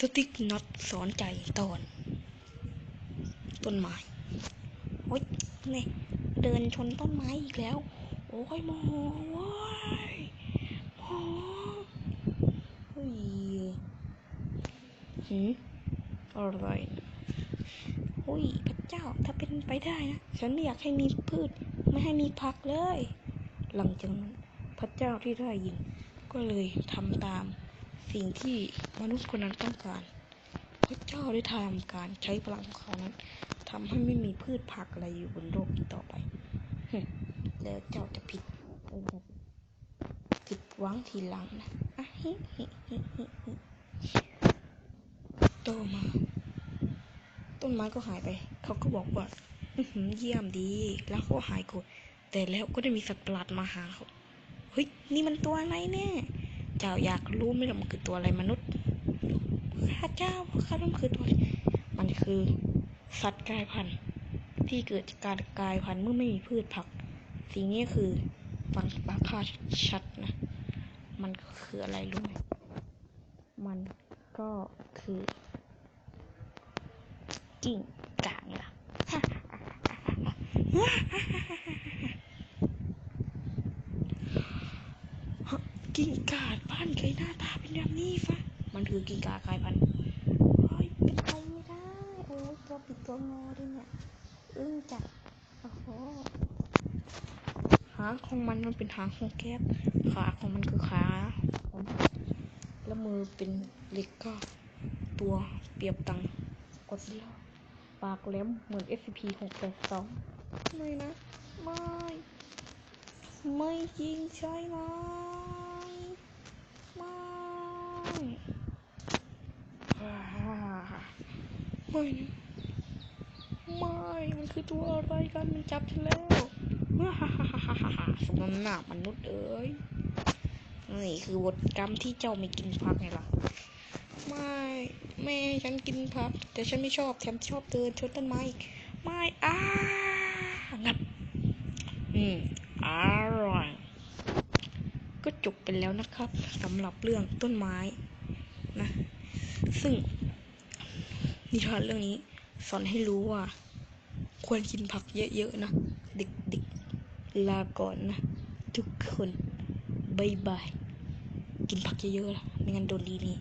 สติ๊กน็อตสอนใจตอน ต้นไม้โอ๊ยนี่เดินชนต้นไม้อีกแล้ว โอ้ยโมโหเว้ยโมโหเฮ้ยหืมอะไรโอ้ยพระเจ้าถ้าเป็นไปได้นะฉันไม่อยากให้มีพืช ไม่ให้มีผักเลย หลังจากนั้นพระเจ้าที่ได้ยิน ก็เลยทำตาม สิ่งที่มนุษย์คนนั้นต้องการพระเจ้าได้ทำการใช้พลังของเขานั้นทำให้ไม่มีพืชผักอะไรอยู่บนโลกนี้ต่อไปแล้วเจ้าจะผิดผิดหวังทีหลังนะอะฮิฮิฮิฮิฮิโตมา ต้นไม้ก็หายไป เขาก็บอกว่าเยี่ยมดี แล้วก็หายโกรธแต่แล้วก็ได้มีสัตว์ประหลาดมาหาเขา เฮ้ย นี่มันตัวอะไรเนี่ย เจ้าอยากรู้ไหมล่ะมันคือตัวอะไรมนุษย์ข้าเจ้าข้ารู้มันคือตัว มันคือสัตว์กลายพันธุ์ ที่เกิดจากการกลายพันธุ์เมื่อไม่มีพืชผัก สิ่งนี้คือฟังปากข้าชัดนะ มันคืออะไรรู้ไหมมันก็คือกิ่งกางล่ะ กิ่งกาดพันธุ์เคยหน้าตาเป็นแบบนี้ฟะมันคือกิ่งกากลายพันธุ์เฮ้ยเป็นไปไม่ได้โอ้ยตัวปิดตัวงอด้วยเนี่ยอึ้งจัดโอ้โหหางของมันมันเป็นหางของแก๊สขาของมันคือขาของมันแล้วมือเป็นเหล็กก็ตัวเปรียบตังกอดซิลล่าปากแหลมเหมือน SCP 682 ไม่นะ ไม่ ไม่จริงใช่ไหมไม่อ่า ไม่ไม่มันคือตัวอะไรกัน มันจับฉันแล้วฮ่าฮ่าฮ่าฮ่าฮ่าสมน้ำหน้ามนุษย์เอ้ยนี่คือบทกรรมที่เจ้าไม่กินผักไงล่ะ ไม่แม่ฉันกินผัก แต่ฉันไม่ชอบแถมชอบเดินชนต้นไม้อีกไม่อ้างับ อืมอร่อย ก็จบไปแล้วนะครับสำหรับเรื่องต้นไม้ นะ ซึ่งนิทานเรื่องนี้สอนให้รู้ว่า ควรกินผักเยอะๆนะ เด็กๆ ลาก่อนนะ ทุกคนบายบาย กินผักเยอะๆล่ะไม่งั้นโดนดีนี่